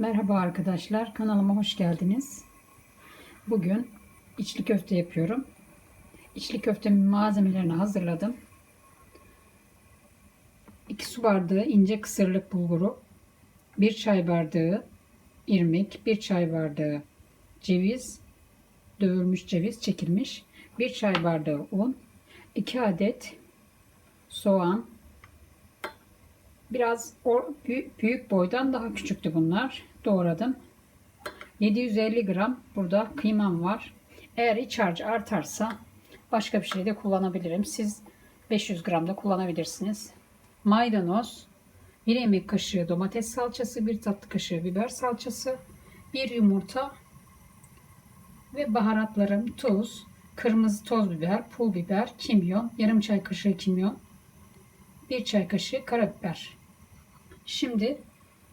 Merhaba arkadaşlar, kanalıma hoş geldiniz. Bugün içli köfte yapıyorum. İçli köftemin malzemelerini hazırladım. 2 su bardağı ince kısırlık bulguru, 1 çay bardağı irmik, 1 çay bardağı ceviz, dövülmüş ceviz çekilmiş, 1 çay bardağı un, 2 adet soğan, Biraz büyük boydan daha küçüktü bunlar. Doğradım. 750 gram burada kıymam var. Eğer iç harcı artarsa başka bir şey de kullanabilirim. Siz 500 gram da kullanabilirsiniz. Maydanoz, 1 yemek kaşığı domates salçası, 1 tatlı kaşığı biber salçası, 1 yumurta ve baharatlarım tuz, kırmızı toz biber, pul biber, kimyon, yarım çay kaşığı kimyon, 1 çay kaşığı karabiber. Şimdi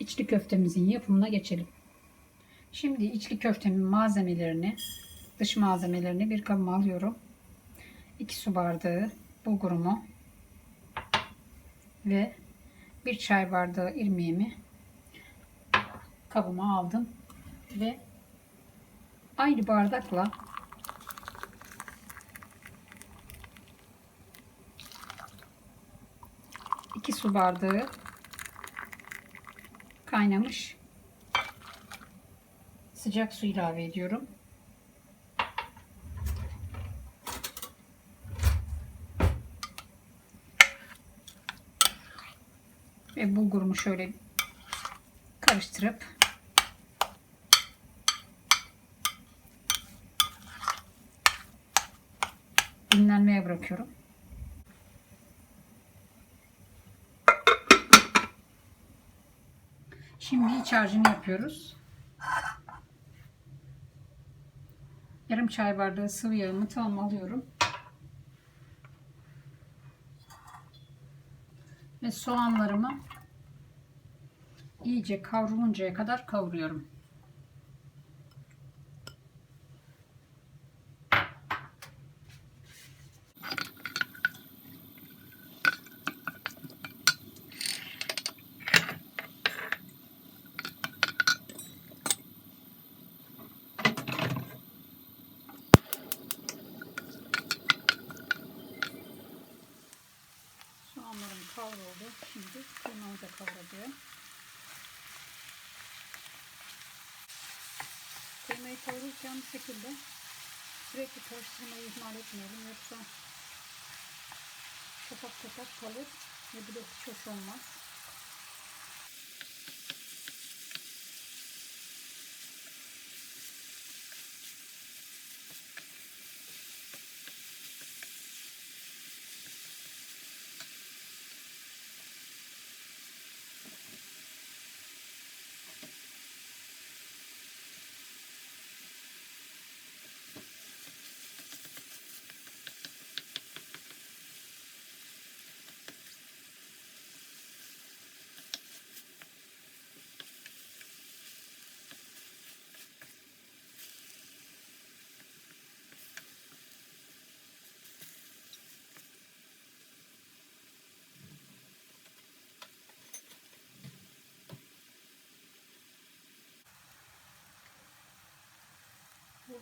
içli köftemizin yapımına geçelim. Şimdi içli köftemin malzemelerini, dış malzemelerini bir kabıma alıyorum. 2 su bardağı bulgurumu ve 1 çay bardağı irmiğimi kabıma aldım ve aynı bardakla iki su bardağı kaynamış sıcak su ilave ediyorum. Ve bulgurumu şöyle karıştırıp dinlenmeye bırakıyorum. Şimdi iç harcını yapıyoruz. Yarım çay bardağı sıvı yağımı tam alıyorum. Ve soğanlarımı iyice kavruluncaya kadar kavuruyorum. Soğanlarım kavruldu. Şimdi kıymamı da kavuracağım. Bu şekilde sürekli karıştırmayı ihmal etmeyelim. Yoksa kapak kapak kalır ve bu da hiç olmaz.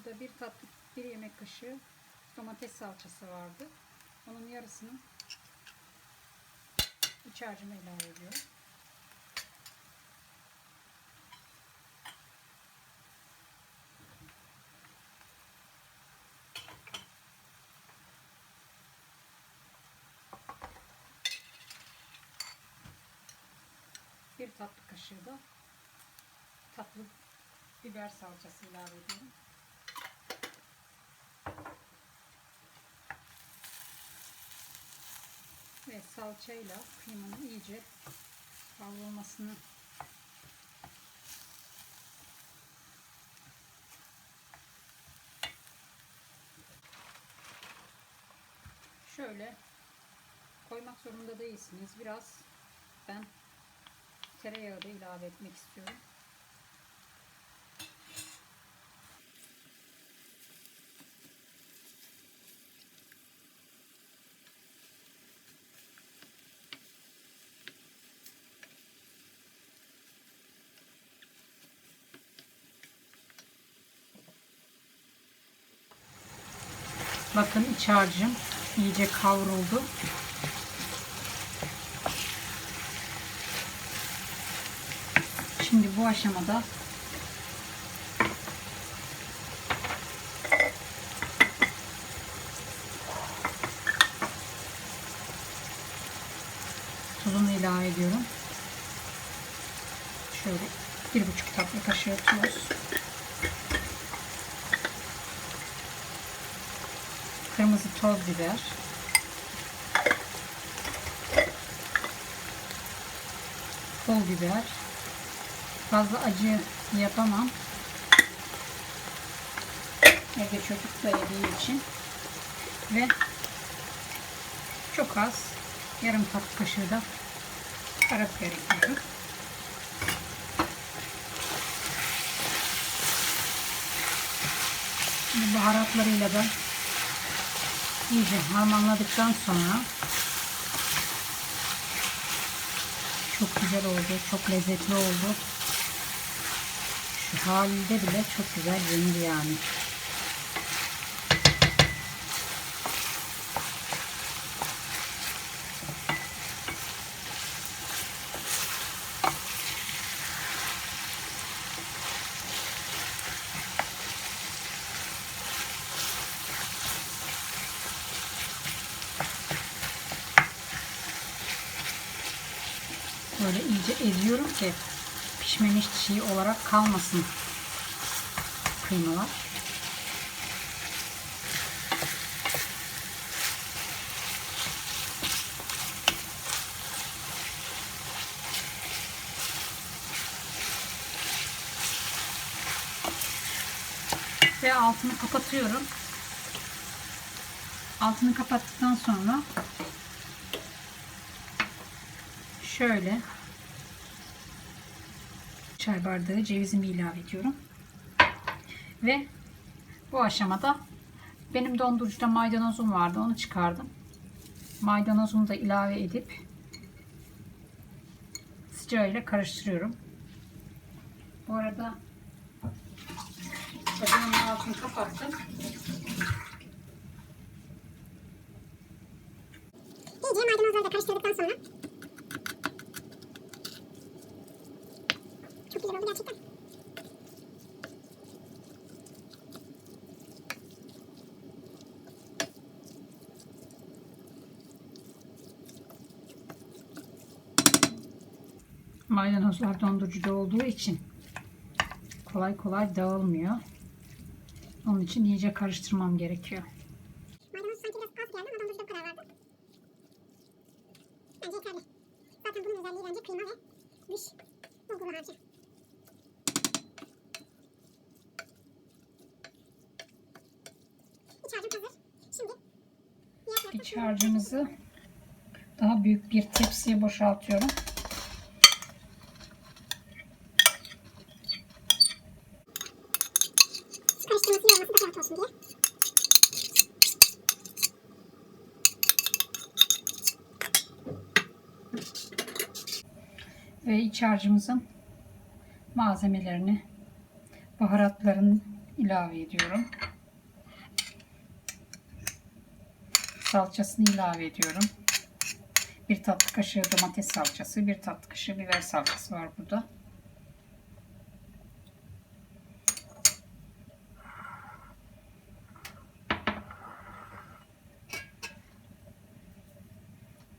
Burada bir tatlı bir yemek kaşığı domates salçası vardı. Onun yarısını iç harcıma ilave ediyorum. Bir tatlı kaşığı da tatlı biber salçası ilave ediyorum. Ve salçayla kıymanın iyice kavrulmasını şöyle koymak zorunda değilsiniz. Biraz ben tereyağı da ilave etmek istiyorum. Bakın iç harcım iyice kavruldu. Şimdi bu aşamada tuzunu ilave ediyorum. Şöyle bir buçuk tatlı kaşığı tuz. Kırmızı toz biber. Pul biber. Fazla acı yapamam. Evde çocuk da yediği için. Ve çok az yarım tatlı kaşığı da karabiber ekliyorum. Baharatlarıyla da iyice harmanladıktan sonra çok güzel oldu. Çok lezzetli oldu. Şu halinde bile çok güzel yenir yani. Böyle iyice eziyorum ki pişmemiş çiğ olarak kalmasın kıymalar. Ve altını kapatıyorum. Altını kapattıktan sonra şöyle çay bardağı cevizimi ilave ediyorum. Ve bu aşamada benim dondurucuda maydanozum vardı. Onu çıkardım. Maydanozumu da ilave edip sıcağıyla karıştırıyorum. Bu arada ocağımın altını kapattım. İyice maydanozları da karıştırdıktan sonra çok güzel oldu gerçekten. Maydanozlar dondurucuda olduğu için kolay kolay dağılmıyor. Onun için iyice karıştırmam gerekiyor. Maydanoz sanki biraz az geldi ama dondurucuda bu kadar vardı. Bence yeterli. Zaten bunun özelliği bence kıyma ve dış bulgur harcı. İç harcım hazır. Şimdi İç harcımızı daha büyük bir tepsiye boşaltıyorum. su karıştırması iyi olması daha rahat olsun diye. Harcımızın malzemelerini, baharatlarını ilave ediyorum. Salçasını ilave ediyorum. Bir tatlı kaşığı domates salçası, bir tatlı kaşığı biber salçası var burada.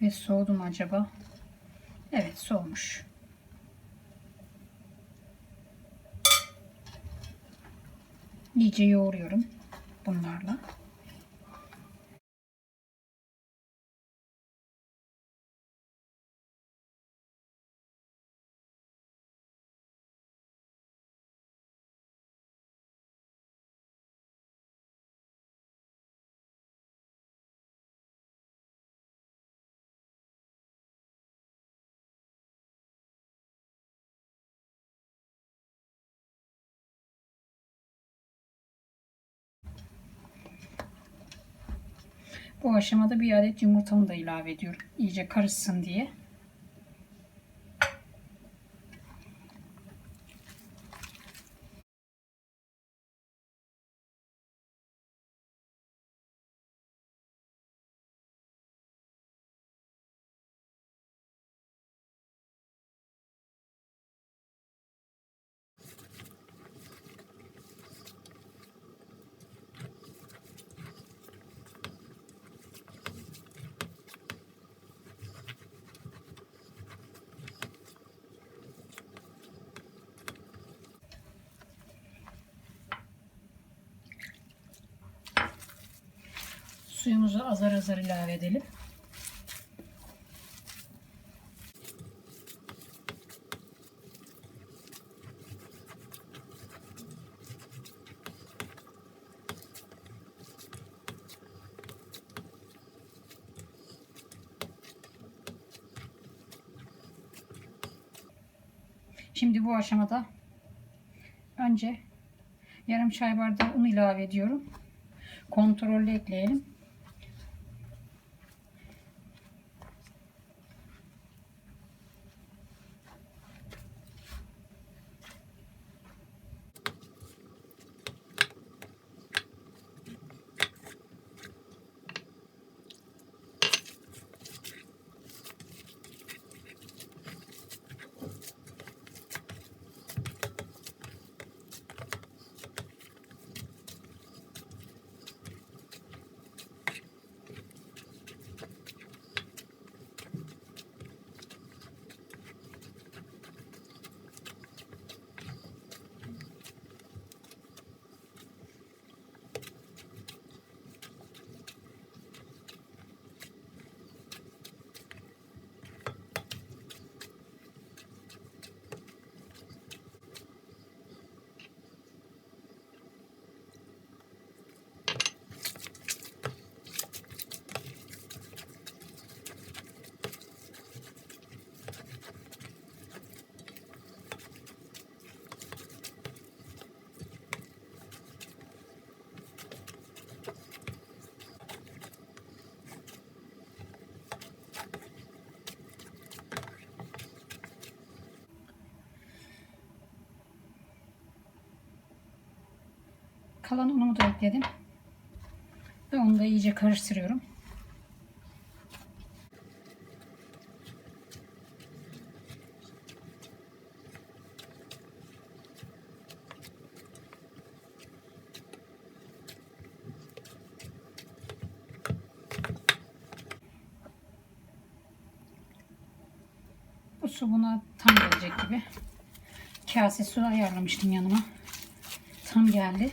Ve soğudu mu acaba? Evet soğumuş. İyice yoğuruyorum bunlarla. Bu aşamada bir adet yumurtamı da ilave ediyorum. İyice karışsın diye. Suyumuzu azar azar ilave edelim. Şimdi bu aşamada önce yarım çay bardağı un ilave ediyorum. Kontrollü ekleyelim. Kalan unumu da ekledim. Ve onu da iyice karıştırıyorum. Bu su buna tam gelecek gibi. Kase su ayarlamıştım yanıma. Tam geldi.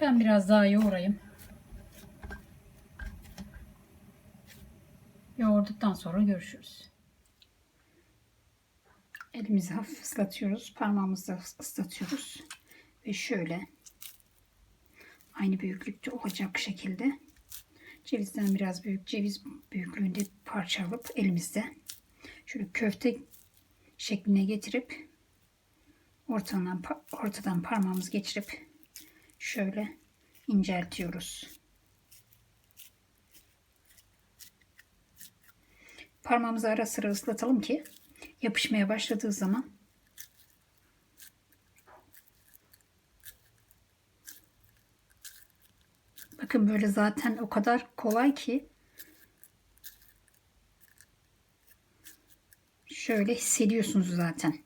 Ben biraz daha yoğurayım. Yoğurduktan sonra görüşürüz. Elimizi hafif ıslatıyoruz. Parmağımızı ıslatıyoruz. Ve şöyle aynı büyüklükte olacak şekilde cevizden biraz büyük ceviz büyüklüğünde parça alıp elimizde şöyle köfte şekline getirip ortadan, ortadan parmağımız geçirip şöyle inceltiyoruz. Parmağımızı ara sıra ıslatalım ki yapışmaya başladığı zaman bakın böyle zaten o kadar kolay ki şöyle hissediyorsunuz zaten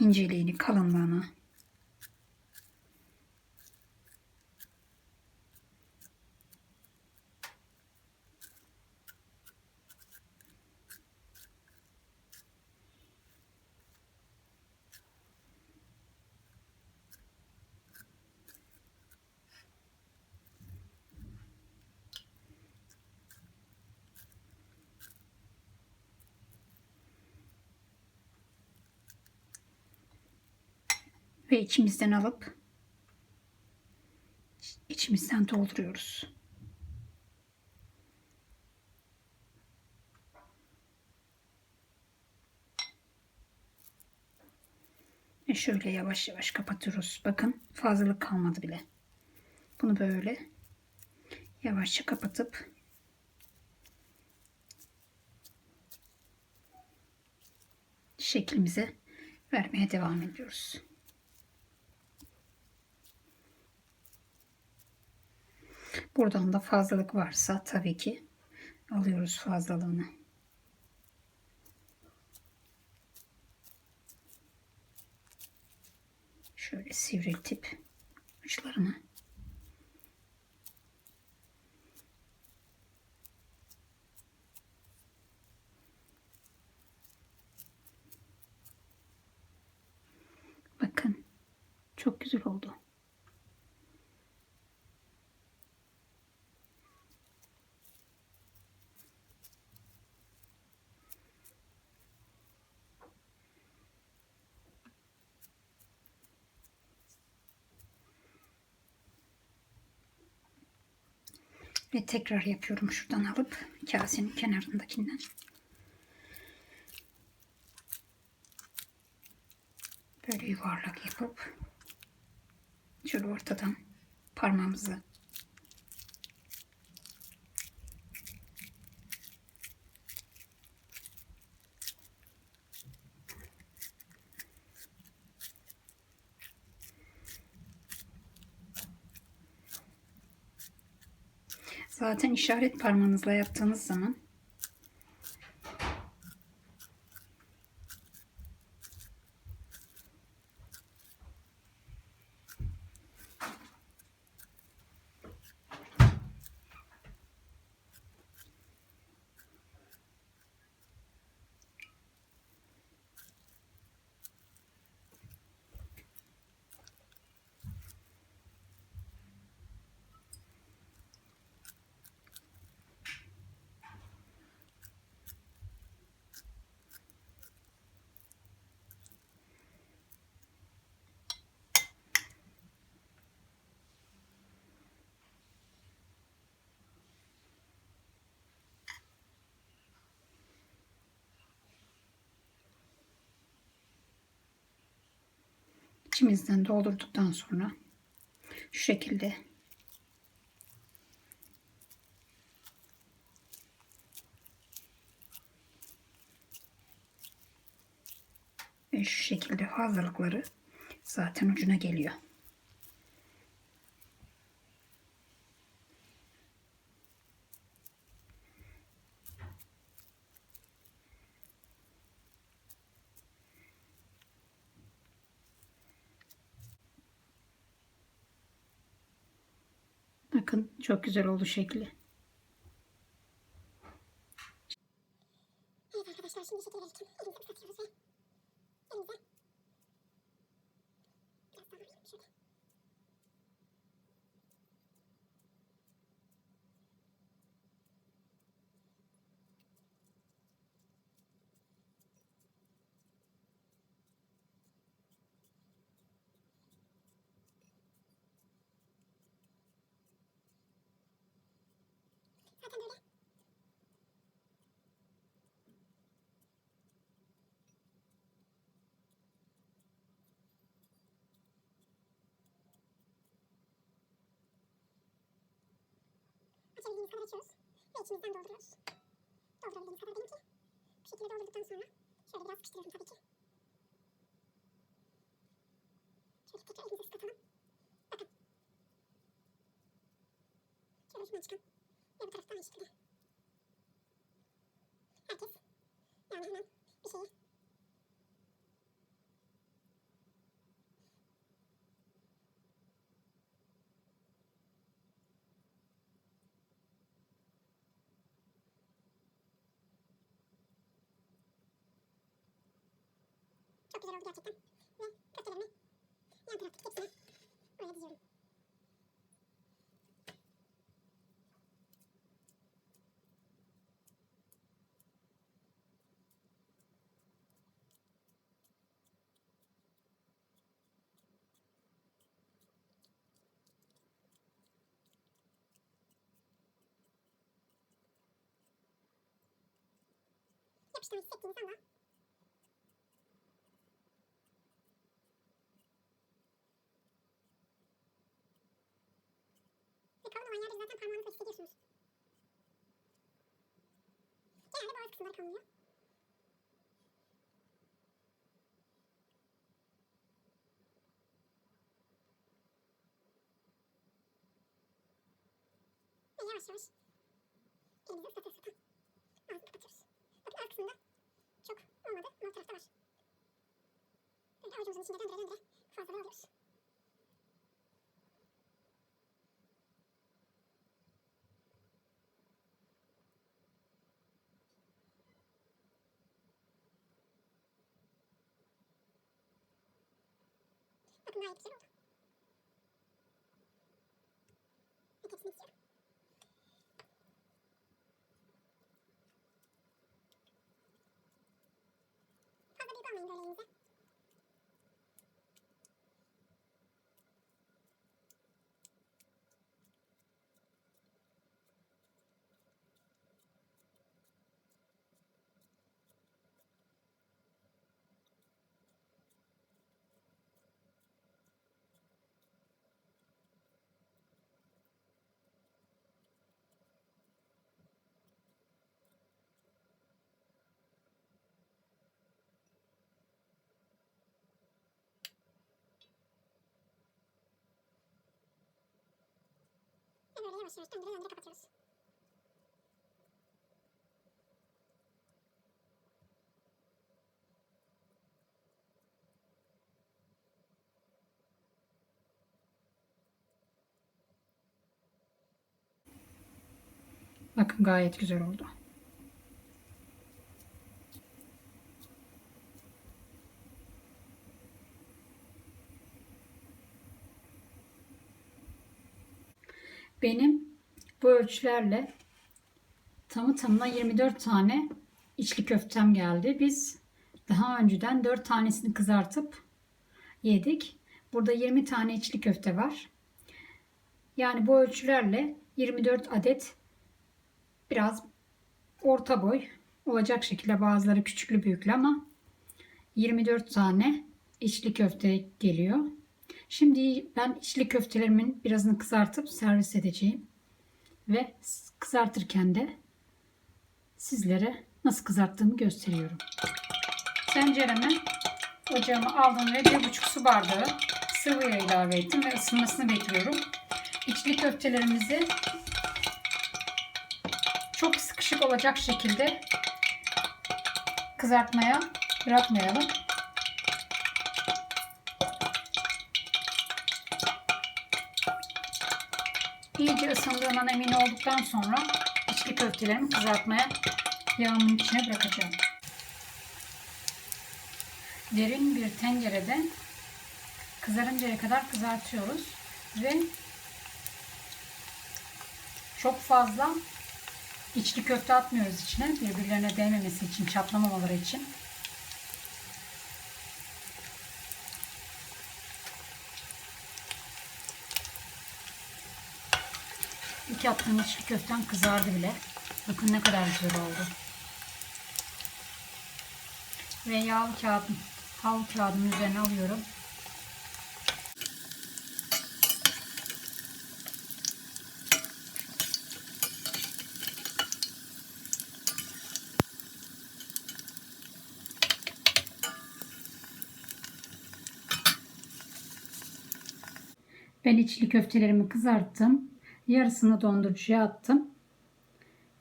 inceliğini kalınlığını ve içimizden alıp içimizden dolduruyoruz. Ve şöyle yavaş yavaş kapatıyoruz. Bakın fazlalık kalmadı bile. Bunu böyle yavaşça kapatıp şeklimize vermeye devam ediyoruz. Buradan da fazlalık varsa tabii ki alıyoruz fazlalığını. Şöyle sivriltip uçlarını Bakın çok güzel oldu. Ve tekrar yapıyorum şuradan alıp kasenin kenarındakinden. Böyle yuvarlak yapıp şöyle ortadan parmağımızı Zaten işaret parmağınızla yaptığınız zaman içimizden doldurduktan sonra şu şekilde ve şu şekilde fazlalıkları zaten ucuna geliyor. Bakın çok güzel oldu şekli. Evet arkadaşlar şimdi şekil verirken elimizi ıslatıyoruz ve elimize biraz daha alayım şöyle. Zaten böyle açabildiğimiz kadar açıyoruz ve içimizden dolduruyoruz. Doldurabildiğimiz kadar benimki. Bu şekilde doldurduktan sonra şöyle biraz sıkıştırıyorum tabii ki. Şöyle tekrar elimize ıslatalım. Bakın. Şöyle şuradan çıkan ve bu taraftan aynı şekilde. Herkes yani hemen bir şeyi Çok güzel oldu gerçekten. Ve köftelerimi yan taraftaki tepsime oraya diziyorum. Yapıştığını hissettiğiniz anda zaten parmağınızla hissediyorsunuz. Genelde boğaz kısımları kamuyor. Ve yavaş yavaş elinizi ıslata ıslata ağzını kapatıyoruz. Bakın ağız kısmında çok olmadı ama alt tarafta var. Böyle avucumuzun içinde döndüre döndüre fazlalığı alıyoruz. Gayet güzel oldu. Ve tepsini istiyorum. Fazla büyük almayın böyle böyle yavaş yavaş döndüre döndüre kapatıyoruz. Bakın gayet güzel oldu. Benim bu ölçülerle tamı tamına 24 tane içli köftem geldi. Biz daha önceden 4 tanesini kızartıp yedik. Burada 20 tane içli köfte var. Yani bu ölçülerle 24 adet biraz orta boy olacak şekilde bazıları küçüklü büyüklü ama 24 tane içli köfte geliyor. Şimdi ben içli köftelerimin birazını kızartıp servis edeceğim. Ve kızartırken de sizlere nasıl kızarttığımı gösteriyorum. Tencereme ocağımı aldım ve bir buçuk su bardağı sıvı yağ ilave ettim ve ısınmasını bekliyorum. İçli köftelerimizi çok sıkışık olacak şekilde kızartmaya bırakmayalım. İyice ısındığından emin olduktan sonra içli köftelerimi kızartmaya yağımın içine bırakacağım. Derin bir tencerede kızarıncaya kadar kızartıyoruz ve çok fazla içli köfte atmıyoruz içine birbirlerine değmemesi için çatlamamaları için. İki attığım içli köften kızardı bile. Bakın ne kadar güzel oldu. Ve yağlı kağıdım, havlu kağıdımın üzerine alıyorum. Ben içli köftelerimi kızarttım. Yarısını dondurucuya attım.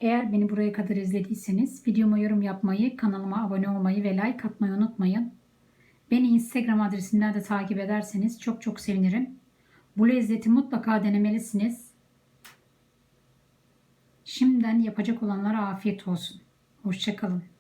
Eğer beni buraya kadar izlediyseniz videoma yorum yapmayı, kanalıma abone olmayı ve like atmayı unutmayın. Beni Instagram adresimden de takip ederseniz çok çok sevinirim. Bu lezzeti mutlaka denemelisiniz. Şimdiden yapacak olanlara afiyet olsun. Hoşçakalın.